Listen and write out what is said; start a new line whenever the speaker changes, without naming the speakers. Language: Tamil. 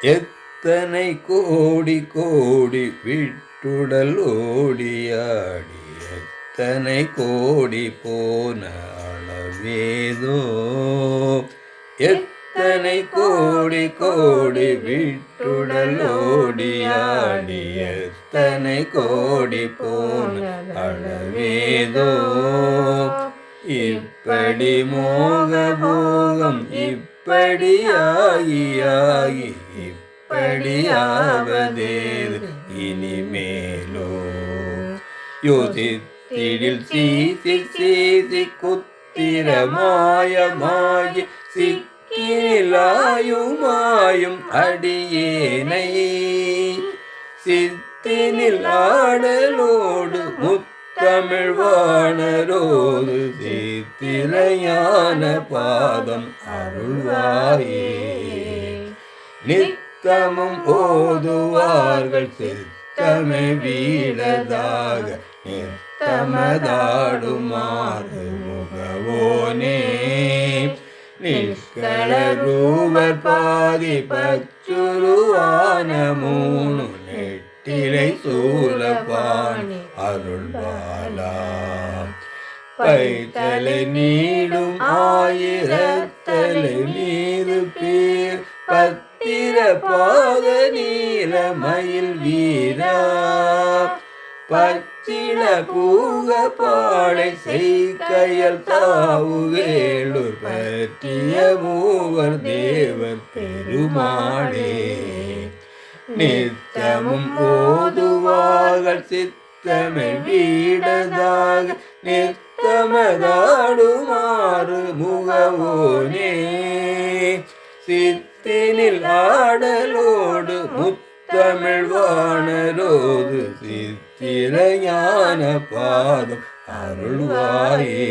எத்தனை கோடி கோடி விட்டுடல் ஓடியாடி எத்தனை கோடி போன அளவேதோ. எத்தனை கோடி கோடி விட்டுடல் ஓடியாடி எத்தனை கோடி போன அளவேதோ. இப்படி மோக போகம் இப்ப இப்படியாகியாகி இப்படியாவதேது இனிமேலோ யோசித்திடில் சீசி சீசி குத்திர மாயமாகி சிக்கிலாயுமாயும் அடியேனை சித்தினில் ஆடலோடு முத்தமிழ் வாணரோடு சித்திரையான பாதம் அருள்வாயே. நித்தமும் ஓதுவார்கள் சித்தமே வீடதாக. நித்தமதாடுமாறு முகவோனே. நிஷ்கள ரூபர் பாதி பச்சுருவான மூணு நெட்டிலை சூலபாணி அருள்பாலா பைத்தலை நீடும் ஆயிரத்தலை மீது பேர். பத்திர பாத நீல மயில் வீரா. பச்சிட பூக பாடை செய்கையல் தாவு வேளூர் பற்றிய மூவர் தேவர் பெருமாளே நித்தமும் ஓதுவார்கள் சித்தமே வீடதாக நித்தமதாடுமாறு முகவோனே சித்தினில் ஆடலோடு முத்தமிழ் வானரோடு சித்திர ஞான பாதம் அருள்வாயே.